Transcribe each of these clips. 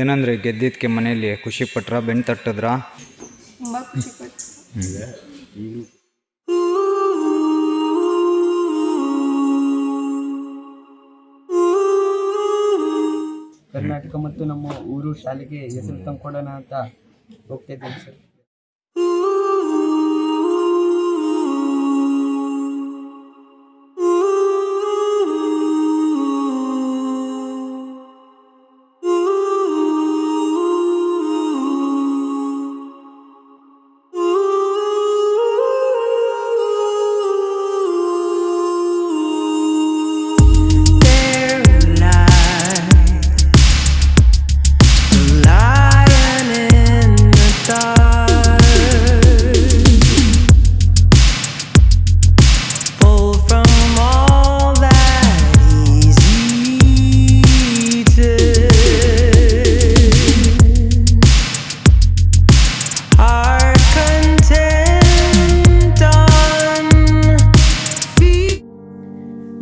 ಏನಂದ್ರೆ ಗೆದ್ದಿದ್ದಕ್ಕೆ ಮನೆಯಲ್ಲಿ ಖುಷಿ ಪಟ್ರ ಬೆಣ್ಣು ತಟ್ಟದ್ರ? ತುಂಬ ಖುಷಿ ಪಟ್ಟು ಕರ್ನಾಟಕ ಮತ್ತು ನಮ್ಮ ಊರು ಶಾಲೆಗೆ ಹೆಸರು ತಂದ್ಕೊಡೋಣ ಅಂತ ಹೋಗ್ತಾ ಇದ್ದೀನಿ ಸರ್.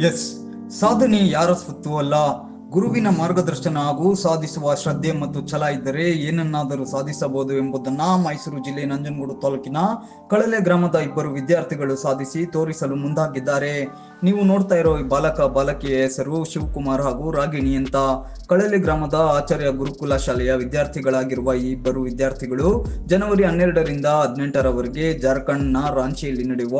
ಎಸ್ ಸಾಧನೆ ಯಾರ ಸ್ವತ್ತು ಅಲ್ಲ ಗುರುವಿನ ಮಾರ್ಗದರ್ಶನ ಹಾಗೂ ಸಾಧಿಸುವ ಶ್ರದ್ಧೆ ಮತ್ತು ಛಲ ಇದ್ದರೆ ಏನನ್ನಾದರೂ ಸಾಧಿಸಬಹುದು ಎಂಬುದನ್ನ ಮೈಸೂರು ಜಿಲ್ಲೆ ನಂಜನಗೂಡು ತಾಲೂಕಿನ ಕಳಲೆ ಗ್ರಾಮದ ಇಬ್ಬರು ವಿದ್ಯಾರ್ಥಿಗಳು ಸಾಧಿಸಿ ತೋರಿಸಲು ಮುಂದಾಗಿದ್ದಾರೆ. ನೀವು ನೋಡ್ತಾ ಇರೋ ಈ ಬಾಲಕ, ಬಾಲಕಿಯ ಹೆಸರು ಶಿವಕುಮಾರ್ ಹಾಗೂ ರಾಗಿಣಿ ಅಂತ. ಕಳಲೆ ಗ್ರಾಮದ ಆಚಾರ್ಯ ಗುರುಕುಲ ಶಾಲೆಯ ವಿದ್ಯಾರ್ಥಿಗಳಾಗಿರುವ ಈ ಇಬ್ಬರು ವಿದ್ಯಾರ್ಥಿಗಳು ಜನವರಿ ಹನ್ನೆರಡರಿಂದ ಹದಿನೆಂಟರವರೆಗೆ ಜಾರ್ಖಂಡ್ನ ರಾಂಚಿಯಲ್ಲಿ ನಡೆಯುವ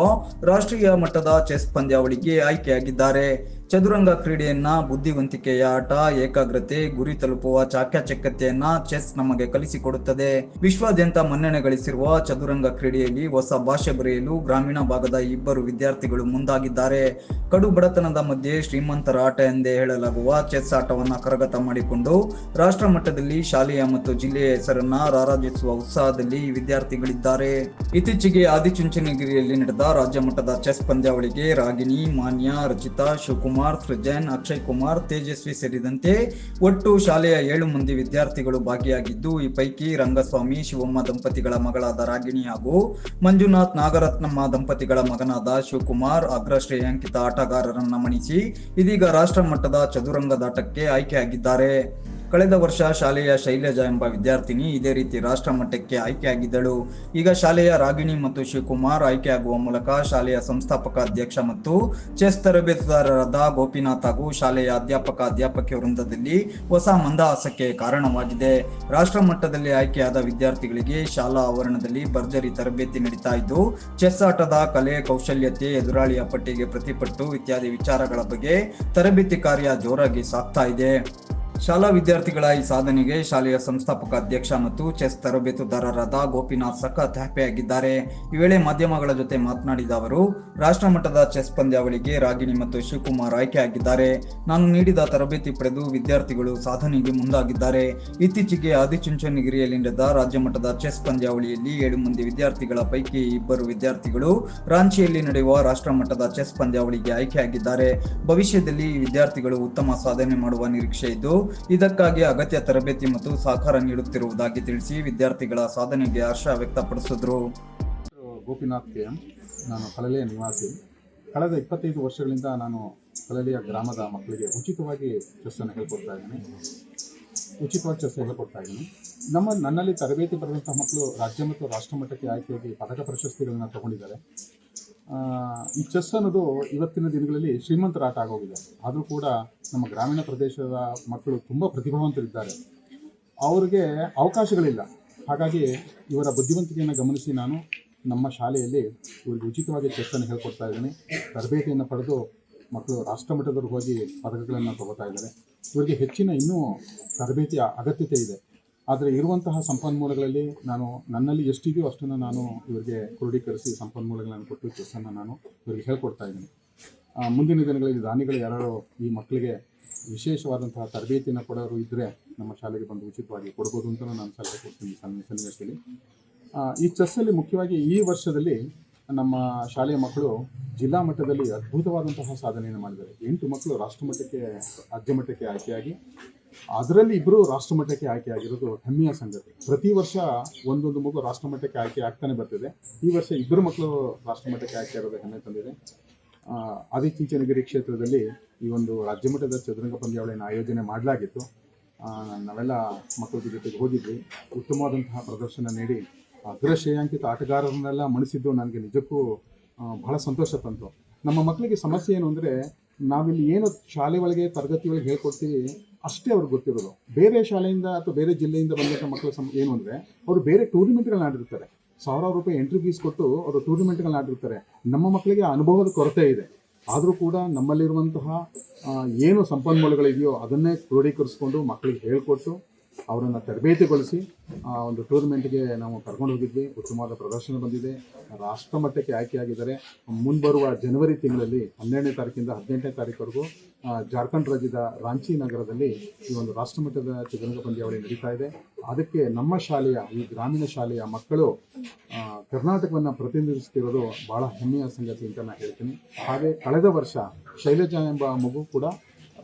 ರಾಷ್ಟ್ರೀಯ ಮಟ್ಟದ ಚೆಸ್ ಪಂದ್ಯಾವಳಿಗೆ ಆಯ್ಕೆಯಾಗಿದ್ದಾರೆ. ಚದುರಂಗ ಕ್ರೀಡೆಯನ್ನ, ಬುದ್ಧಿವಂತಿಕೆಯ ಆಟ, ಏಕಾಗ್ರತೆ, ಗುರಿ ತಲುಪುವ ಚಾಕ್ಯಚಕ್ಯತೆಯನ್ನ ಚೆಸ್ ನಮಗೆ ಕಲಿಸಿಕೊಡುತ್ತದೆ. ವಿಶ್ವಾದ್ಯಂತ ಮನ್ನಣೆ ಗಳಿಸಿರುವ ಚದುರಂಗ ಕ್ರೀಡೆಯಲ್ಲಿ ಹೊಸ ಭಾಷೆ ಬರೆಯಲು ಗ್ರಾಮೀಣ ಭಾಗದ ಇಬ್ಬರು ವಿದ್ಯಾರ್ಥಿಗಳು ಮುಂದಾಗಿದ್ದಾರೆ. ಕಡು ಬಡತನದ ಮಧ್ಯೆ ಶ್ರೀಮಂತರ ಆಟ ಎಂದೇ ಹೇಳಲಾಗುವ ಚೆಸ್ ಆಟವನ್ನ ಕರಗತ ಮಾಡಿಕೊಂಡು, ರಾಷ್ಟ್ರ ಮಟ್ಟದಲ್ಲಿ ಶಾಲೆಯ ಮತ್ತು ಜಿಲ್ಲೆಯ ಹೆಸರನ್ನ ರಾರಾಜಿಸುವ ಉತ್ಸಾಹದಲ್ಲಿ ವಿದ್ಯಾರ್ಥಿಗಳಿದ್ದಾರೆ. ಇತ್ತೀಚೆಗೆ ಆದಿಚುಂಚನಗಿರಿಯಲ್ಲಿ ನಡೆದ ರಾಜ್ಯ ಮಟ್ಟದ ಚೆಸ್ ಪಂದ್ಯಾವಳಿಗೆ ರಾಗಿಣಿ, ಮಾನ್ಯ, ರಚಿತಾ, ಶಿವಕುಮಾರ್ ಸೃಜನ್, ಅಕ್ಷಯ್ ಕುಮಾರ್, ತೇಜಸ್ವಿ ಸೇರಿದಂತೆ ಒಟ್ಟು ಶಾಲೆಯ ಏಳು ಮಂದಿ ವಿದ್ಯಾರ್ಥಿಗಳು ಭಾಗಿಯಾಗಿದ್ದು, ಈ ಪೈಕಿ ರಂಗಸ್ವಾಮಿ, ಶಿವಮ್ಮ ದಂಪತಿಗಳ ಮಗಳಾದ ರಾಗಿಣಿ ಹಾಗೂ ಮಂಜುನಾಥ್ ನಾಗರತ್ನಮ್ಮ ದಂಪತಿಗಳ ಮಗನಾದ ಶಿವಕುಮಾರ್, ಅಗ್ರ ಶ್ರೇಯಾಂಕಿತ ಆಟಗಾರರನ್ನ ಮಣಿಸಿ ಇದೀಗ ರಾಷ್ಟ್ರ ಮಟ್ಟದ ಚದುರಂಗದಾಟಕ್ಕೆ ಆಯ್ಕೆಯಾಗಿದ್ದಾರೆ. ಕಳೆದ ವರ್ಷ ಶಾಲೆಯ ಶೈಲಜಾ ಎಂಬ ವಿದ್ಯಾರ್ಥಿನಿ ಇದೇ ರೀತಿ ರಾಷ್ಟ್ರ ಮಟ್ಟಕ್ಕೆ ಆಯ್ಕೆಯಾಗಿದ್ದಳು. ಈಗ ಶಾಲೆಯ ರಾಗಿಣಿ ಮತ್ತು ಶಿವಕುಮಾರ್ ಆಯ್ಕೆಯಾಗುವ ಮೂಲಕ ಶಾಲೆಯ ಸಂಸ್ಥಾಪಕ ಅಧ್ಯಕ್ಷ ಮತ್ತು ಚೆಸ್ ತರಬೇತುದಾರರಾದ ಗೋಪಿನಾಥ್ ಹಾಗೂ ಶಾಲೆಯ ಅಧ್ಯಾಪಕ ಅಧ್ಯಾಪಕಿ ವೃಂದದಲ್ಲಿ ಹೊಸ ಮಂದಹಾಸಕ್ಕೆ ಕಾರಣವಾಗಿದೆ. ರಾಷ್ಟ್ರ ಮಟ್ಟದಲ್ಲಿ ಆಯ್ಕೆಯಾದ ವಿದ್ಯಾರ್ಥಿಗಳಿಗೆ ಶಾಲಾ ಆವರಣದಲ್ಲಿ ಭರ್ಜರಿ ತರಬೇತಿ ನಡೀತಾ ಇದ್ದು, ಚೆಸ್ ಆಟದ ಕಲೆ, ಕೌಶಲ್ಯತೆ, ಎದುರಾಳಿಯ ಪಟ್ಟಿಗೆ ಪ್ರತಿಪಟ್ಟು ಇತ್ಯಾದಿ ವಿಚಾರಗಳ ಬಗ್ಗೆ ತರಬೇತಿ ಕಾರ್ಯ ಜೋರಾಗಿ ಸಾಗ್ತಾ ಇದೆ. ಶಾಲಾ ವಿದ್ಯಾರ್ಥಿಗಳ ಈ ಸಾಧನೆಗೆ ಶಾಲೆಯ ಸಂಸ್ಥಾಪಕ ಅಧ್ಯಕ್ಷ ಮತ್ತು ಚೆಸ್ ತರಬೇತುದಾರರಾದ ಗೋಪಿನಾಥ್ ಸಖತ್ ಹ್ಯಾಪಿಯಾಗಿದ್ದಾರೆ. ಈ ವೇಳೆ ಮಾಧ್ಯಮಗಳ ಜೊತೆ ಮಾತನಾಡಿದ ಅವರು, ರಾಷ್ಟ್ರ ಮಟ್ಟದ ಚೆಸ್ ಪಂದ್ಯಾವಳಿಗೆ ರಾಗಿಣಿ ಮತ್ತು ಶಿವಕುಮಾರ್ ಆಯ್ಕೆಯಾಗಿದ್ದಾರೆ. ನಾನು ನೀಡಿದ ತರಬೇತಿ ಪಡೆದು ವಿದ್ಯಾರ್ಥಿಗಳು ಸಾಧನೆಗೆ ಮುಂದಾಗಿದ್ದಾರೆ. ಇತ್ತೀಚೆಗೆ ಆದಿಚುಂಚನಗಿರಿಯಲ್ಲಿ ನಡೆದ ರಾಜ್ಯ ಮಟ್ಟದ ಚೆಸ್ ಪಂದ್ಯಾವಳಿಯಲ್ಲಿ ಏಳು ಮಂದಿ ವಿದ್ಯಾರ್ಥಿಗಳ ಪೈಕಿ ಇಬ್ಬರು ವಿದ್ಯಾರ್ಥಿಗಳು ರಾಂಚಿಯಲ್ಲಿ ನಡೆಯುವ ರಾಷ್ಟ್ರ ಮಟ್ಟದ ಚೆಸ್ ಪಂದ್ಯಾವಳಿಗೆ ಆಯ್ಕೆಯಾಗಿದ್ದಾರೆ. ಭವಿಷ್ಯದಲ್ಲಿ ವಿದ್ಯಾರ್ಥಿಗಳು ಉತ್ತಮ ಸಾಧನೆ ಮಾಡುವ ನಿರೀಕ್ಷೆ ಇದ್ದು ಇದಕ್ಕಾಗಿ ಅಗತ್ಯ ತರಬೇತಿ ಮತ್ತು ಸಹಕಾರ ನೀಡುತ್ತಿರುವುದಾಗಿ ತಿಳಿಸಿ ವಿದ್ಯಾರ್ಥಿಗಳ ಸಾಧನೆಗೆ ಹರ್ಷ ವ್ಯಕ್ತಪಡಿಸಿದ್ರು. ಗೋಪಿನಾಥ್ ಕೆ ನಾನು ಕಳಲೆಯ ನಿವಾಸಿ. ಕಳೆದ ಇಪ್ಪತ್ತೈದು ವರ್ಷಗಳಿಂದ ನಾನು ಕಳಲೆಯ ಗ್ರಾಮದ ಮಕ್ಕಳಿಗೆ ಉಚಿತವಾಗಿ ಚೆಸ್ಸನ್ನು ಹೇಳ್ಕೊಡ್ತಾ ಇದ್ದೀನಿ. ಉಚಿತವಾಗಿ ಚೆಸ್ ಹೇಳ್ಕೊಡ್ತಾ ಇದ್ದೀನಿ. ನಮ್ಮ ನನ್ನಲ್ಲಿ ತರಬೇತಿ ಪಡೆದಂತಹ ಮಕ್ಕಳು ರಾಜ್ಯ ಮತ್ತು ರಾಷ್ಟ್ರ ಮಟ್ಟಕ್ಕೆ ಆಯ್ಕೆಯಾಗಿ ಪದಕ ಪ್ರಶಸ್ತಿಗಳನ್ನು ತಗೊಂಡಿದ್ದಾರೆ. ಈ ಚೆಸ್ ಅನ್ನೋದು ಇವತ್ತಿನ ದಿನಗಳಲ್ಲಿ ಶ್ರೀಮಂತರ ಆಟ ಆಗೋಗಿದೆ. ಆದರೂ ಕೂಡ ನಮ್ಮ ಗ್ರಾಮೀಣ ಪ್ರದೇಶದ ಮಕ್ಕಳು ತುಂಬ ಪ್ರತಿಭಾವಂತರಿದ್ದಾರೆ. ಅವರಿಗೆ ಅವಕಾಶಗಳಿಲ್ಲ. ಹಾಗಾಗಿ ಇವರ ಬುದ್ಧಿವಂತಿಕೆಯನ್ನು ಗಮನಿಸಿ ನಾನು ನಮ್ಮ ಶಾಲೆಯಲ್ಲಿ ಇವರಿಗೆ ಉಚಿತವಾಗಿ ಚೆಸ್ಸನ್ನು ಹೇಳ್ಕೊಡ್ತಾ ಇದ್ದೀನಿ. ತರಬೇತಿಯನ್ನು ಪಡೆದು ಮಕ್ಕಳು ರಾಷ್ಟ್ರ ಮಟ್ಟದವರು ಹೋಗಿ ಪದಕಗಳನ್ನು ತಗೋತಾ ಇದ್ದಾರೆ. ಇವರಿಗೆ ಹೆಚ್ಚಿನ ಇನ್ನೂ ತರಬೇತಿಯ ಅಗತ್ಯತೆ ಇದೆ. ಆದರೆ ಇರುವಂತಹ ಸಂಪನ್ಮೂಲಗಳಲ್ಲಿ ನಾನು, ನನ್ನಲ್ಲಿ ಎಷ್ಟಿದೆಯೋ ಅಷ್ಟನ್ನು ನಾನು ಇವರಿಗೆ ಕ್ರೋಢೀಕರಿಸಿ ಸಂಪನ್ಮೂಲಗಳನ್ನು ಕೊಟ್ಟು ಚೆಸ್ಸನ್ನು ನಾನು ಇವರಿಗೆ ಹೇಳ್ಕೊಡ್ತಾ ಇದ್ದೀನಿ. ಮುಂದಿನ ದಿನಗಳಲ್ಲಿ ದಾನಿಗಳು ಯಾರು ಈ ಮಕ್ಕಳಿಗೆ ವಿಶೇಷವಾದಂತಹ ತರಬೇತಿಯನ್ನು ಕೊಡೋರು ಇದ್ದರೆ ನಮ್ಮ ಶಾಲೆಗೆ ಬಂದು ಉಚಿತವಾಗಿ ಕೊಡ್ಬೋದು ಅಂತ ನಾನು ಸಲಹೆ ಕೊಡ್ತೀನಿ ಸನ್ನಿ ಸನ್ನಿವೇಶದಲ್ಲಿ. ಈ ಚೆಸ್ಸಲ್ಲಿ ಮುಖ್ಯವಾಗಿ ಈ ವರ್ಷದಲ್ಲಿ ನಮ್ಮ ಶಾಲೆಯ ಮಕ್ಕಳು ಜಿಲ್ಲಾ ಮಟ್ಟದಲ್ಲಿ ಅದ್ಭುತವಾದಂತಹ ಸಾಧನೆಯನ್ನು ಮಾಡಿದ್ದಾರೆ. ಎಂಟು ಮಕ್ಕಳು ರಾಷ್ಟ್ರ ಮಟ್ಟಕ್ಕೆ ರಾಜ್ಯ ಮಟ್ಟಕ್ಕೆ ಆಯ್ಕೆಯಾಗಿ ಅದರಲ್ಲಿ ಇಬ್ಬರು ರಾಷ್ಟ್ರಮಟ್ಟಕ್ಕೆ ಆಯ್ಕೆ ಆಗಿರೋದು ಹೆಮ್ಮೆಯ ಸಂಗತಿ. ಪ್ರತಿ ವರ್ಷ ಒಂದೊಂದು ಮಗು ರಾಷ್ಟ್ರಮಟ್ಟಕ್ಕೆ ಆಯ್ಕೆ ಆಗ್ತಾನೆ ಬರ್ತಿದೆ. ಈ ವರ್ಷ ಇಬ್ಬರು ಮಕ್ಕಳು ರಾಷ್ಟ್ರಮಟ್ಟಕ್ಕೆ ಆಯ್ಕೆ ಆಗೋದು ಹೆಮ್ಮೆ ತಂದಿದೆ. ಆದಿಚುಂಚನಗಿರಿ ಕ್ಷೇತ್ರದಲ್ಲಿ ಈ ಒಂದು ರಾಜ್ಯ ಮಟ್ಟದ ಚದುರಂಗ ಪಂದ್ಯಾವಳಿಯನ್ನು ಆಯೋಜನೆ ಮಾಡಲಾಗಿತ್ತು. ನಾವೆಲ್ಲ ಮಕ್ಕಳ ಜೊತೆಗೆ ಹೋಗಿದ್ವಿ. ಉತ್ತಮವಾದಂತಹ ಪ್ರದರ್ಶನ ನೀಡಿ ಅಗ್ರ ಶ್ರೇಯಾಂಕಿತ ಆಟಗಾರರನ್ನೆಲ್ಲ ಮಣಿಸಿದ್ದು ನನಗೆ ನಿಜಕ್ಕೂ ಬಹಳ ಸಂತೋಷ ತಂತು. ನಮ್ಮ ಮಕ್ಕಳಿಗೆ ಸಮಸ್ಯೆ ಏನು ಅಂದರೆ ನಾವಿಲ್ಲಿ ಏನು ಶಾಲೆ ಒಳಗೆ ತರಗತಿ ಒಳಗೆ ಹೇಳ್ಕೊಡ್ತೀವಿ ಅಷ್ಟೇ ಅವ್ರಿಗೆ ಗೊತ್ತಿರೋದು. ಬೇರೆ ಶಾಲೆಯಿಂದ ಅಥವಾ ಬೇರೆ ಜಿಲ್ಲೆಯಿಂದ ಬಂದಂಥ ಮಕ್ಕಳ ಸಮ ಏನು ಅಂದರೆ, ಅವರು ಬೇರೆ ಟೂರ್ನಿಮೆಂಟ್ಗಳನ್ನ ಆಡಿರ್ತಾರೆ. ಸಾವಿರಾರು ರೂಪಾಯಿ ಎಂಟ್ರಿ ಫೀಸ್ ಕೊಟ್ಟು ಅವರು ಟೂರ್ನಿಮೆಂಟ್ಗಳನ್ನ ಆಡಿರ್ತಾರೆ. ನಮ್ಮ ಮಕ್ಕಳಿಗೆ ಅನುಭವದ ಕೊರತೆ ಇದೆ. ಆದರೂ ಕೂಡ ನಮ್ಮಲ್ಲಿರುವಂತಹ ಏನು ಸಂಪನ್ಮೂಲಗಳಿದೆಯೋ ಅದನ್ನೇ ಕ್ರೋಢೀಕರಿಸ್ಕೊಂಡು ಮಕ್ಕಳಿಗೆ ಹೇಳ್ಕೊಟ್ಟು ಅವರನ್ನು ತರಬೇತಿಗೊಳಿಸಿ, ಆ ಒಂದು ಟೂರ್ನಮೆಂಟ್ಗೆ ನಾವು ಕರ್ಕೊಂಡು ಹೋಗಿದ್ವಿ. ಉತ್ತಮವಾದ ಪ್ರದರ್ಶನ ಬಂದಿದೆ. ರಾಷ್ಟ್ರ ಮಟ್ಟಕ್ಕೆ ಆಯ್ಕೆಯಾಗಿದ್ದಾರೆ. ಮುಂಬರುವ ಜನವರಿ ತಿಂಗಳಲ್ಲಿ, ಹನ್ನೆರಡನೇ ತಾರೀಕಿಂದ ಹದಿನೆಂಟನೇ ತಾರೀಕುವರೆಗೂ ಜಾರ್ಖಂಡ್ ರಾಜ್ಯದ ರಾಂಚಿ ನಗರದಲ್ಲಿ ಈ ಒಂದು ರಾಷ್ಟ್ರಮಟ್ಟದ ಚದುರಂಗ ಪಂದ್ಯಾವಳಿ ನಡೀತಾ ಇದೆ. ಅದಕ್ಕೆ ನಮ್ಮ ಶಾಲೆಯ, ಈ ಗ್ರಾಮೀಣ ಶಾಲೆಯ ಮಕ್ಕಳು ಕರ್ನಾಟಕವನ್ನು ಪ್ರತಿನಿಧಿಸ್ತಿರೋದು ಬಹಳ ಹೆಮ್ಮೆಯ ಸಂಗತಿ ಅಂತ ನಾನು ಹೇಳ್ತೀನಿ. ಹಾಗೆ ಕಳೆದ ವರ್ಷ ಶೈಲಜಾ ಎಂಬ ಮಗು ಕೂಡ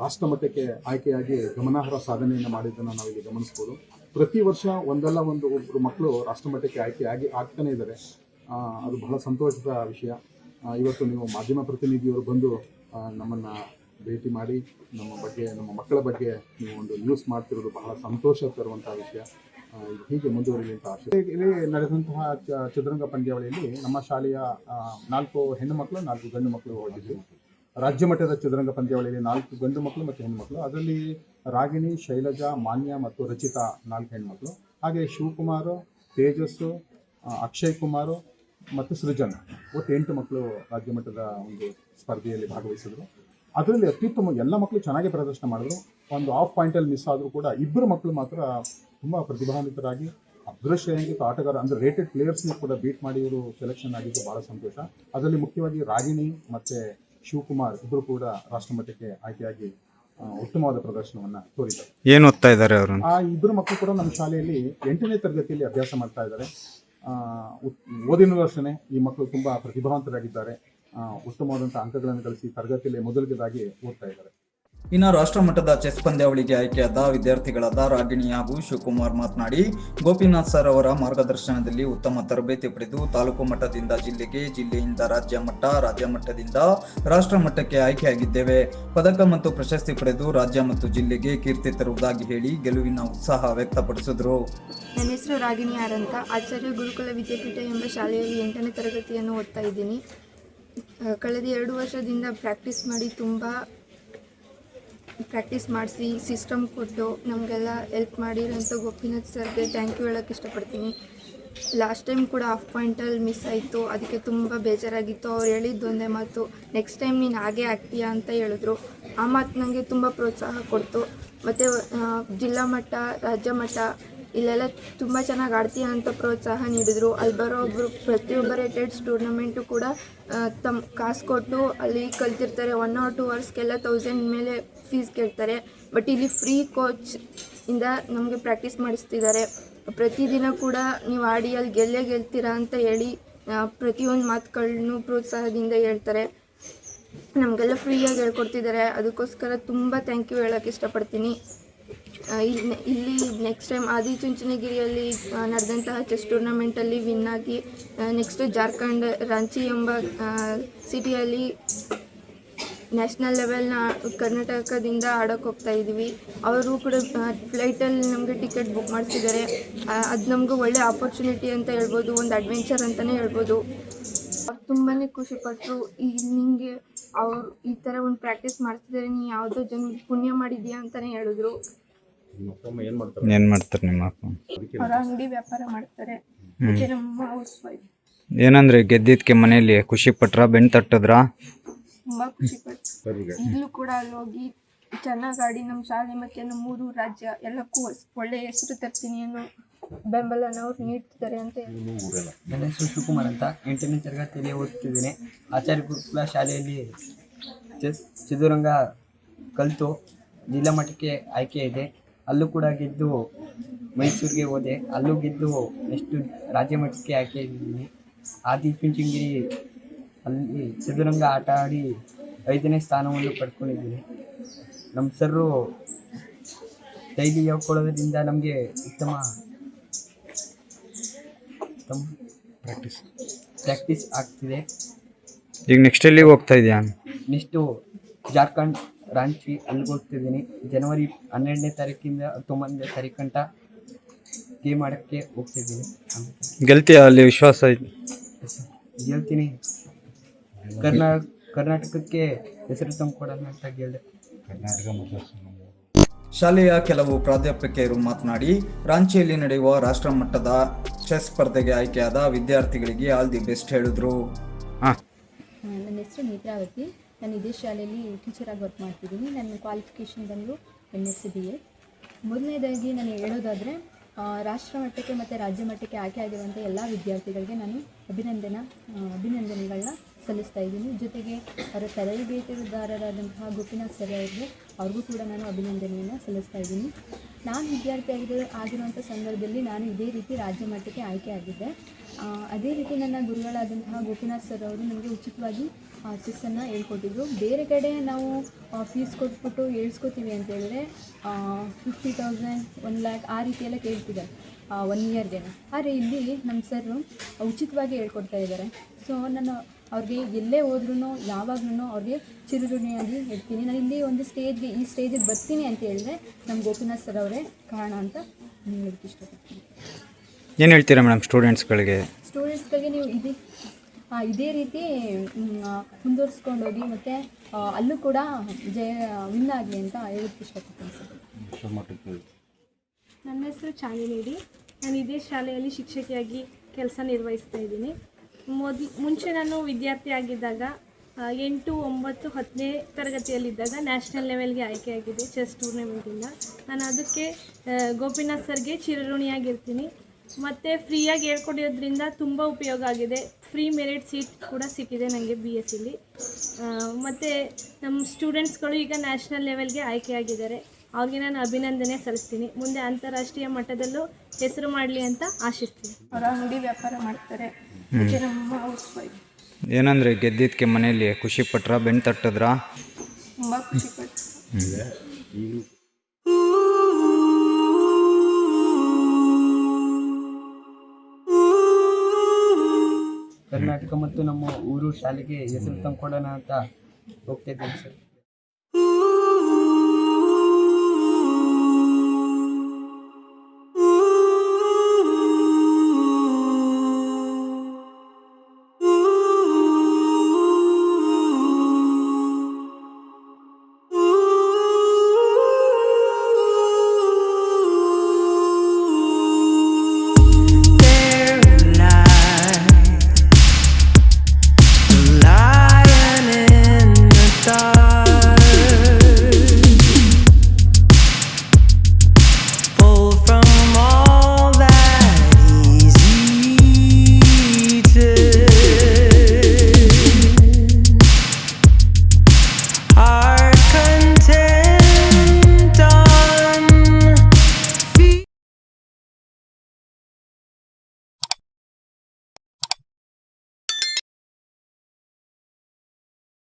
ರಾಷ್ಟ್ರ ಮಟ್ಟಕ್ಕೆ ಆಯ್ಕೆಯಾಗಿ ಗಮನಾರ್ಹ ಸಾಧನೆಯನ್ನು ಮಾಡಿದ್ದನ್ನು ನಾವಿಲ್ಲಿ ಗಮನಿಸ್ಬೋದು. ಪ್ರತಿ ವರ್ಷ ಒಂದಲ್ಲ ಒಂದು ಒಬ್ಬರು ಮಕ್ಕಳು ರಾಷ್ಟ್ರ ಮಟ್ಟಕ್ಕೆ ಆಯ್ಕೆಯಾಗಿ ಆಗ್ತಾನೆ ಇದ್ದಾರೆ. ಅದು ಬಹಳ ಸಂತೋಷದ ವಿಷಯ. ಇವತ್ತು ನೀವು ಮಾಧ್ಯಮ ಪ್ರತಿನಿಧಿಯವರು ಬಂದು ನಮ್ಮನ್ನು ಭೇಟಿ ಮಾಡಿ, ನಮ್ಮ ಬಗ್ಗೆ, ನಮ್ಮ ಮಕ್ಕಳ ಬಗ್ಗೆ ನೀವು ಒಂದು ನ್ಯೂಸ್ ಮಾಡ್ತಿರೋದು ಬಹಳ ಸಂತೋಷ ತರುವಂಥ ವಿಷಯ. ಹೀಗೆ ಮುಂದುವರಿಲಿ ಅಂತ ಆಶೆ. ಇಲ್ಲಿ ನಡೆದಂತಹ ಚದುರಂಗ ಪಂದ್ಯಾವಳಿಯಲ್ಲಿ ನಮ್ಮ ಶಾಲೆಯ ನಾಲ್ಕು ಹೆಣ್ಣು ಮಕ್ಕಳು, ನಾಲ್ಕು ಗಂಡು ಮಕ್ಕಳು ಹೋಗಿದ್ವಿ ರಾಜ್ಯ ಮಟ್ಟದ ಚದುರಂಗ ಪಂದ್ಯಾವಳಿಯಲ್ಲಿ ನಾಲ್ಕು ಗಂಡು ಮಕ್ಕಳು ಮತ್ತು ಹೆಣ್ಮಕ್ಳು ಅದರಲ್ಲಿ ರಾಗಿಣಿ, ಶೈಲಜಾ, ಮಾನ್ಯ ಮತ್ತು ರಚಿತಾ ನಾಲ್ಕು ಹೆಣ್ಮಕ್ಳು ಹಾಗೆ ಶಿವಕುಮಾರ್, ತೇಜಸ್ಸು ಅಕ್ಷಯ್ ಕುಮಾರ್ ಮತ್ತು ಸೃಜನ್ ಒಟ್ಟು ಎಂಟು ಮಕ್ಕಳು ರಾಜ್ಯ ಮಟ್ಟದ ಒಂದು ಸ್ಪರ್ಧೆಯಲ್ಲಿ ಭಾಗವಹಿಸಿದರು. ಅದರಲ್ಲಿ ಅತ್ಯುತ್ತಮ ಎಲ್ಲ ಮಕ್ಕಳು ಚೆನ್ನಾಗಿ ಪ್ರದರ್ಶನ ಮಾಡಿದ್ರು. ಒಂದು ಆಫ್ ಪಾಯಿಂಟಲ್ಲಿ ಮಿಸ್ ಆದರೂ ಕೂಡ ಇಬ್ಬರು ಮಕ್ಕಳು ಮಾತ್ರ ತುಂಬ ಪ್ರತಿಭಾನ್ವಿತರಾಗಿ ಅಗ್ರಶ್ರೇಯಾಂಕಿತ ಆಟಗಾರ, ಅಂದರೆ ರೇಟೆಡ್ ಪ್ಲೇಯರ್ಸ್ನ ಕೂಡ ಬೀಟ್ ಮಾಡಿ ಇವರು ಸೆಲೆಕ್ಷನ್ ಆಗಿದ್ದು ಭಾಳ ಸಂತೋಷ. ಅದರಲ್ಲಿ ಮುಖ್ಯವಾಗಿ ರಾಗಿಣಿ ಮತ್ತು ಶಿವಕುಮಾರ್ ಇಬ್ಬರು ಕೂಡ ರಾಷ್ಟ್ರಮಟ್ಟಕ್ಕೆ ಆಯ್ಕೆಯಾಗಿ ಉತ್ತಮವಾದ ಪ್ರದರ್ಶನವನ್ನು ತೋರಿದ್ದಾರೆ. ಏನು ಓದ್ತಾ ಇದ್ದಾರೆ ಅವರು? ಆ ಇಬ್ಬರು ಮಕ್ಕಳು ಕೂಡ ನಮ್ಮ ಶಾಲೆಯಲ್ಲಿ ಎಂಟನೇ ತರಗತಿಯಲ್ಲಿ ಅಭ್ಯಾಸ ಮಾಡ್ತಾ ಇದ್ದಾರೆ. ಓದಿನ ವರ್ಷನೇ ಈ ಮಕ್ಕಳು ತುಂಬ ಪ್ರತಿಭಾವಂತರಾಗಿದ್ದಾರೆ. ಉತ್ತಮವಾದಂತಹ ಉತ್ತಮವಾದಂಥ ಅಂಕಗಳನ್ನು ಗಳಿಸಿ ತರಗತಿಯಲ್ಲಿ ಮೊದಲಿಗೆದಾಗಿ ಓದ್ತಾ ಇದ್ದಾರೆ. ಇನ್ನು ರಾಷ್ಟ್ರ ಮಟ್ಟದ ಚೆಸ್ ಪಂದ್ಯಾವಳಿಗೆ ಆಯ್ಕೆಯಾದ ವಿದ್ಯಾರ್ಥಿಗಳಾದ ರಾಗಿಣಿ ಹಾಗೂ ಶಿವಕುಮಾರ್ ಮಾತನಾಡಿ, ಗೋಪಿನಾಥ್ ಸರ್ ಅವರ ಮಾರ್ಗದರ್ಶನದಲ್ಲಿ ಉತ್ತಮ ತರಬೇತಿ ಪಡೆದು ತಾಲೂಕು ಮಟ್ಟದಿಂದ ಜಿಲ್ಲೆಗೆ, ಜಿಲ್ಲೆಯಿಂದ ರಾಜ್ಯ ಮಟ್ಟ, ರಾಜ್ಯ ಮಟ್ಟದಿಂದ ರಾಷ್ಟ್ರ ಮಟ್ಟಕ್ಕೆ ಆಯ್ಕೆಯಾಗಿದ್ದೇವೆ. ಪದಕ ಮತ್ತು ಪ್ರಶಸ್ತಿ ಪಡೆದು ರಾಜ್ಯ ಮತ್ತು ಜಿಲ್ಲೆಗೆ ಕೀರ್ತಿ ತರುವುದಾಗಿ ಹೇಳಿ ಗೆಲುವಿನ ಉತ್ಸಾಹ ವ್ಯಕ್ತಪಡಿಸಿದರು. ನನ್ನ ಹೆಸರು ರಾಗಿಣಿ ಆರ್ ಅಂತ ಆಚಾರ್ಯ ಗುರುಕುಲ ವಿದ್ಯಾಪೀಠ ಎಂಬ ಶಾಲೆಯಲ್ಲಿ ಎಂಟನೇ ತರಗತಿಯನ್ನು ಓದ್ತಾ ಇದ್ದೀನಿ. ಕಳೆದ ಎರಡು ವರ್ಷದಿಂದ ಪ್ರಾಕ್ಟೀಸ್ ಮಾಡಿ ತುಂಬ ಪ್ರಾಕ್ಟೀಸ್ ಮಾಡಿಸಿ ಸಿಸ್ಟಮ್ ಕೊಟ್ಟು ನಮಗೆಲ್ಲ ಹೆಲ್ಪ್ ಮಾಡಿರೋಂಥ ಗೋಪಿನಾಥ್ ಸರ್ಗೆ ಥ್ಯಾಂಕ್ ಯು ಹೇಳೋಕ್ಕೆ ಇಷ್ಟಪಡ್ತೀನಿ. ಲಾಸ್ಟ್ ಟೈಮ್ ಕೂಡ ಹಾಫ್ ಪಾಯಿಂಟಲ್ಲಿ ಮಿಸ್ ಆಯಿತು. ಅದಕ್ಕೆ ತುಂಬ ಬೇಜಾರಾಗಿತ್ತು. ಅವ್ರು ಹೇಳಿದ್ದು ಒಂದೇ ಮಾತು. ನೆಕ್ಸ್ಟ್ ಟೈಮ್ ನೀನು ಹಾಗೆ ಆಗ್ತೀಯಾ ಅಂತ ಹೇಳಿದ್ರು. ಆ ಮಾತು ನನಗೆ ತುಂಬ ಪ್ರೋತ್ಸಾಹ ಕೊಡ್ತು. ಮತ್ತು ಜಿಲ್ಲಾ ಮಟ್ಟ, ರಾಜ್ಯ ಮಟ್ಟ, ಇಲ್ಲೆಲ್ಲ ತುಂಬ ಚೆನ್ನಾಗಿ ಆಡ್ತೀಯ ಅಂತ ಪ್ರೋತ್ಸಾಹ ನೀಡಿದರು. ಅಲ್ಲಿ ಬರೋ ಒಬ್ಬರು ಪ್ರತಿಯೊಬ್ಬ ರೇಟೆಡ್ಸ್ ಟೂರ್ನಮೆಂಟು ಕೂಡ ತಮ್ಮ ಕಾಸು ಕೊಟ್ಟು ಅಲ್ಲಿ ಕಲ್ತಿರ್ತಾರೆ. ಒನ್ ಆರ್ ಟು ಅವರ್ಸ್ಗೆಲ್ಲ ತೌಸಂಡ್ ಮೇಲೆ ಫೀಸ್ ಕೇಳ್ತಾರೆ. ಬಟ್ ಇಲ್ಲಿ ಫ್ರೀ ಕೋಚ್ ಇಂದ ನಮಗೆ ಪ್ರಾಕ್ಟೀಸ್ ಮಾಡಿಸ್ತಿದ್ದಾರೆ. ಪ್ರತಿದಿನ ಕೂಡ ನೀವು ಆಡಿಯಲ್ಲಿ ಗೆಲ್ಲೇ ಗೆಲ್ತೀರಾ ಅಂತ ಹೇಳಿ ಪ್ರತಿಯೊಂದು ಮಾತುಗಳನ್ನು ಪ್ರೋತ್ಸಾಹದಿಂದ ಹೇಳ್ತಾರೆ. ನಮಗೆಲ್ಲ ಫ್ರೀಯಾಗಿ ಹೇಳ್ಕೊಡ್ತಿದ್ದಾರೆ. ಅದಕ್ಕೋಸ್ಕರ ತುಂಬ ಥ್ಯಾಂಕ್ ಯು ಹೇಳೋಕ್ಕೆ ಇಷ್ಟಪಡ್ತೀನಿ. ಇಲ್ಲಿ ಇಲ್ಲಿ ನೆಕ್ಸ್ಟ್ ಟೈಮ್ ಆದಿಚುಂಚನಗಿರಿಯಲ್ಲಿ ಚುಂಚನಗಿರಿಯಲ್ಲಿ ನಡೆದಂತಹ ಚೆಸ್ ಟೂರ್ನಮೆಂಟಲ್ಲಿ ವಿನ್ ಆಗಿ ನೆಕ್ಸ್ಟ್ ಜಾರ್ಖಂಡ್, ರಾಂಚಿ ಎಂಬ ಸಿಟಿಯಲ್ಲಿ ನ್ಯಾಷನಲ್ ಲೆವೆಲ್ನ ಕರ್ನಾಟಕದಿಂದ ಆಡೋಕೆ ಹೋಗ್ತಾ ಇದ್ದೀವಿ ಅವರು ಕೂಡ ಫ್ಲೈಟಲ್ಲಿ ನಮಗೆ ಟಿಕೆಟ್ ಬುಕ್ ಮಾಡ್ತಿದ್ದಾರೆ ಅದು ನಮಗೂ ಒಳ್ಳೆ ಆಪರ್ಚುನಿಟಿ ಅಂತ ಹೇಳ್ಬೋದು ಒಂದು ಅಡ್ವೆಂಚರ್ ಅಂತಲೇ ಹೇಳ್ಬೋದು. ಅವ್ರು ತುಂಬಾ ಖುಷಿಪಟ್ಟರು ಈಗ ನಿಮಗೆ ಅವರು ಈ ಥರ ಒಂದು ಪ್ರಾಕ್ಟೀಸ್ ಮಾಡ್ತಿದ್ದಾರೆ ನೀ ಯಾವುದೋ ಜನ ಪುಣ್ಯ ಮಾಡಿದ್ಯಾ ಅಂತಲೇ ಹೇಳಿದ್ರು. ಏನು ಮಾಡ್ತಾರೆ? ನಿಮ್ಮ ಅಪ್ಪ ಅವ್ರ ಅಂಗಡಿ ವ್ಯಾಪಾರ ಮಾಡ್ತಾರೆ. ಮತ್ತೆ ನಮ್ಮ ಹೌಸ್ ವೈಫ್ ಏನಂದ್ರೆ ಗೆದ್ದಿದ್ದಕ್ಕೆ ಮನೆಯಲ್ಲಿ ಖುಷಿ ಪಟ್ರ ಬೆಣ್ ತಟ್ಟದ್ರಾ? ತುಂಬ ಖುಷಿಪಟ್ಟು ಈಗಲೂ ಕೂಡ ಅಲ್ಲಿ ಹೋಗಿ ಚೆನ್ನಾಗಿ ಆಡಿ ನಮ್ಮ ಶಾಲೆ ಮತ್ತೆ ನಮ್ಮ ಊರು ರಾಜ್ಯ ಎಲ್ಲಕ್ಕೂ ಒಳ್ಳೆ ಹೆಸರು ತರ್ತೀನಿ ಅನ್ನೋ ಬೆಂಬಲನ ಅವ್ರು ನೀಡ್ತಿದ್ದಾರೆ ಅಂತ ನನ್ನ ಹೆಸರು ಶಿವಕುಮಾರ್ ಅಂತ ಎಂಟನೇ ತರಗತಿಯಲ್ಲಿ ಓದ್ತಿದ್ದೀನಿ. ಆಚಾರ್ಯ ಗುರುಕುಲ ಶಾಲೆಯಲ್ಲಿ ಚದುರಂಗ ಕಲಿತು ಜಿಲ್ಲಾ ಮಟ್ಟಕ್ಕೆ ಆಯ್ಕೆ ಇದೆ. ಅಲ್ಲೂ ಕೂಡ ಗೆದ್ದು ಮೈಸೂರಿಗೆ ಹೋದೆ. ಅಲ್ಲೂ ಗೆದ್ದು ನೆಕ್ಸ್ಟು ರಾಜ್ಯ ಮಟ್ಟಕ್ಕೆ ಆಯ್ಕೆ ಇದ್ದೀನಿ. ಆದಿ ಆದಿಚುಂಚನಗಿರಿ ಅಲ್ಲಿ ಚದುರಂಗ ಆಟ ಆಡಿ ಐದನೇ ಸ್ಥಾನವನ್ನು ಪಡ್ಕೊಂಡಿದ್ದೀನಿ. ನಮ್ಮ ಸರ್ರು ಡೈಲಿ ಹೇಳ್ಕೊಳ್ಳೋದ್ರಿಂದ ನಮಗೆ ಉತ್ತಮ ಉತ್ತಮ ಪ್ರಾಕ್ಟೀಸ್ ಪ್ರಾಕ್ಟೀಸ್ ಆಗ್ತಿದೆ. ಈಗ ನೆಕ್ಸ್ಟ್ ಎಲ್ಲಿ ಹೋಗ್ತಾ ಇದೆಯಾ? ನೆಕ್ಸ್ಟು ಜಾರ್ಖಂಡ್ ರಾಂಚಿ ಅಲ್ಲಿಗೆ ಹೋಗ್ತಿದ್ದೀನಿ. ಜನವರಿ ಹನ್ನೆರಡನೇ ತಾರೀಕಿಂದ ಹತ್ತೊಂಬತ್ತನೇ ತಾರೀಕು ಗಂಟ ಗೇಮ್ ಆಡೋಕ್ಕೆ ಹೋಗ್ತಿದ್ದೀನಿ. ಗೆಲ್ತೀಯ ಅಲ್ಲಿ ವಿಶ್ವಾಸ ಇದೆ ಗೆಲ್ತೀನಿ. ಕರ್ನಾ ಕರ್ನಾಟಕಕ್ಕೆ ಹೆಸರು ತಂದುಕೊಡೋಣ ಅಂತ ಗೆಲ್ದೆ ಶಾಲೆಯ ಕೆಲವು ಪ್ರಾಧ್ಯಾಪಕಿಯರು ಮಾತನಾಡಿ ರಾಂಚಿಯಲ್ಲಿ ನಡೆಯುವ ರಾಷ್ಟ್ರ ಮಟ್ಟದ ಚೆಸ್ ಸ್ಪರ್ಧೆಗೆ ಆಯ್ಕೆಯಾದ ವಿದ್ಯಾರ್ಥಿಗಳಿಗೆ ಆಲ್ ದಿ ಬೆಸ್ಟ್ ಹೇಳಿದ್ರು. ಹಾಂ. ನನ್ನ ಹೆಸರು ನೇತ್ರಾವತಿ ನಾನು ಇದೇ ಶಾಲೆಯಲ್ಲಿ ಟೀಚರ್ ಆಗಿ ವರ್ಕ್ ಮಾಡ್ತಿದ್ದೀನಿ. ನನ್ನ ಕ್ವಾಲಿಫಿಕೇಶನ್ ಬಂದು M S C B A ಮೊದಲನೇದಾಗಿ ನಾನು ಹೇಳೋದಾದರೆ ರಾಷ್ಟ್ರ ಮಟ್ಟಕ್ಕೆ ಮತ್ತು ರಾಜ್ಯ ಮಟ್ಟಕ್ಕೆ ಆಯ್ಕೆ ಆಗಿರುವಂಥ ಎಲ್ಲ ವಿದ್ಯಾರ್ಥಿಗಳಿಗೆ ನಾನು ಅಭಿನಂದನ ಅಭಿನಂದನೆಗಳನ್ನ ಸಲ್ಲಿಸ್ತಾ ಇದ್ದೀನಿ. ಜೊತೆಗೆ ಅವರ ತರಬೇತುದಾರರಾದಂತಹ ಗೋಪಿನಾಥ್ ಸರ್ ಅವರಿಗೆ ಅವ್ರಿಗೂ ಕೂಡ ನಾನು ಅಭಿನಂದನೆಯನ್ನು ಸಲ್ಲಿಸ್ತಾ ಇದ್ದೀನಿ. ನಾನು ವಿದ್ಯಾರ್ಥಿ ಆಗಿರೋ ಆಗಿರುವಂಥ ಸಂದರ್ಭದಲ್ಲಿ ನಾನು ಇದೇ ರೀತಿ ರಾಜ್ಯ ಮಟ್ಟಕ್ಕೆ ಆಯ್ಕೆ ಆಗಿದ್ದೆ. ಅದೇ ರೀತಿ ನನ್ನ ಗುರುಗಳಾದಂತಹ ಗೋಪಿನಾಥ್ ಸರ್ ಅವರು ನನಗೆ ಉಚಿತವಾಗಿ ಚೆಸ್ಸನ್ನು ಹೇಳ್ಕೊಟ್ಟಿದ್ರು. ಬೇರೆ ಕಡೆ ನಾವು ಫೀಸ್ ಕೊಟ್ಬಿಟ್ಟು ಹೇಳ್ಸ್ಕೊತೀವಿ ಅಂತ ಹೇಳಿದ್ರೆ ಫಿಫ್ಟಿ ತೌಸಂಡ್ ಒನ್ ಲ್ಯಾಕ್ ಆ ರೀತಿಯೆಲ್ಲ ಎಲ್ಲ ಕೇಳ್ತಿದ್ದಾರೆ ಒನ್ ಇಯರ್ಗೆ ಆದರೆ ಇಲ್ಲಿ ನಮ್ಮ ಸರ್ ಉಚಿತವಾಗಿ ಹೇಳ್ಕೊಡ್ತಾ ಇದ್ದಾರೆ. ಸೊ ನಾನು ಅವ್ರಿಗೆ ಎಲ್ಲೇ ಹೋದ್ರೂ ಯಾವಾಗ್ಲೂ ಅವ್ರಿಗೆ ಚಿರುರುಣಿಯಾಗಿ ಇರ್ತೀನಿ. ನಾನು ಇಲ್ಲಿ ಒಂದು ಸ್ಟೇಜ್ಗೆ ಈ ಸ್ಟೇಜಿಗೆ ಬರ್ತೀನಿ ಅಂತ ಹೇಳಿದ್ರೆ ನಮ್ಮ ಗೋಪಿನಾಥ್ ಸರ್ ಅವರೇ ಕಾರಣ ಅಂತ ನೀವು ಹೇಳಕ್ಕೆ ಇಷ್ಟಪಡ್ತೀನಿ. ಏನು ಹೇಳ್ತೀರಾ ಮೇಡಮ್ ಸ್ಟೂಡೆಂಟ್ಸ್ಗಳಿಗೆ ಸ್ಟೂಡೆಂಟ್ಸ್ಗಳಿಗೆ ನೀವು ಇದೇ ಆ, ಇದೇ ರೀತಿ ಮುಂದುವರಿಸ್ಕೊಂಡು ಹೋಗಿ ಮತ್ತು ಅಲ್ಲೂ ಕೂಡ ಜಯ ವಿನ್ ಆಗಲಿ ಅಂತ ಹೇಳಕ್ಕೆ ಇಷ್ಟಪಡ್ತೀನಿ ಸರ್ ನನ್ನ ಹೆಸರು ಚಾಂದಿನೇಡಿ ನಾನು ಇದೇ ಶಾಲೆಯಲ್ಲಿ ಶಿಕ್ಷಕಿಯಾಗಿ ಕೆಲಸ ನಿರ್ವಹಿಸ್ತಾ ಇದ್ದೀನಿ. ಮೊದಲು ಮುಂಚೆ ನಾನು ವಿದ್ಯಾರ್ಥಿ ಆಗಿದ್ದಾಗ ಎಂಟು, ಒಂಬತ್ತು, ಹತ್ತನೇ ತರಗತಿಯಲ್ಲಿದ್ದಾಗ ನ್ಯಾಷನಲ್ ಲೆವೆಲ್ಗೆ ಆಯ್ಕೆಯಾಗಿದೆ ಚೆಸ್ ಟೂರ್ನಮೆಂಟಿಂದ. ನಾನು ಅದಕ್ಕೆ ಗೋಪಿನಾಥ್ ಸರ್ಗೆ ಚಿರಋಣಿಯಾಗಿರ್ತೀನಿ. ಮತ್ತು ಫ್ರೀಯಾಗಿ ಹೇಳ್ಕೊಡೋದ್ರಿಂದ ತುಂಬ ಉಪಯೋಗ ಆಗಿದೆ. ಫ್ರೀ ಮೆರಿಟ್ ಸೀಟ್ ಕೂಡ ಸಿಕ್ಕಿದೆ ನನಗೆ ಬಿ ಎಸ್ ಸಿಲಿ ಮತ್ತು ನಮ್ಮ ಸ್ಟೂಡೆಂಟ್ಸ್ಗಳು ಈಗ ನ್ಯಾಷನಲ್ ಲೆವೆಲ್ಗೆ ಆಯ್ಕೆಯಾಗಿದ್ದಾರೆ ಅವ್ರಿಗೆ ನಾನು ಅಭಿನಂದನೆ ಸಲ್ಲಿಸ್ತೀನಿ. ಮುಂದೆ ಅಂತಾರಾಷ್ಟ್ರೀಯ ಮಟ್ಟದಲ್ಲೂ ಹೆಸರು ಮಾಡಲಿ ಅಂತ ಆಶಿಸ್ತೀನಿ. ಅವರ ಅಂಗಡಿ ವ್ಯಾಪಾರ ಮಾಡ್ತಾರೆ. ಮತ್ತು ನಮ್ಮ ಹೌಸ್ ವೈಫ್ ಏನಂದ್ರೆ ಗೆದ್ದಿದ್ದಕ್ಕೆ ಮನೆಯಲ್ಲಿ ಖುಷಿ ಪಟ್ರ ಬೆನ್ನು ತಟ್ಟದ್ರ? ತುಂಬ ಖುಷಿ ಪಡ್ತಾರೆ ಕರ್ನಾಟಕ ಮತ್ತು ನಮ್ಮ ಊರು ಶಾಲೆಗೆ ಹೆಸರು ತಂದ್ಕೊಡೋಣ ಅಂತ ಹೋಗ್ತಾ ಇದ್ದೀನಿ ಸರ್.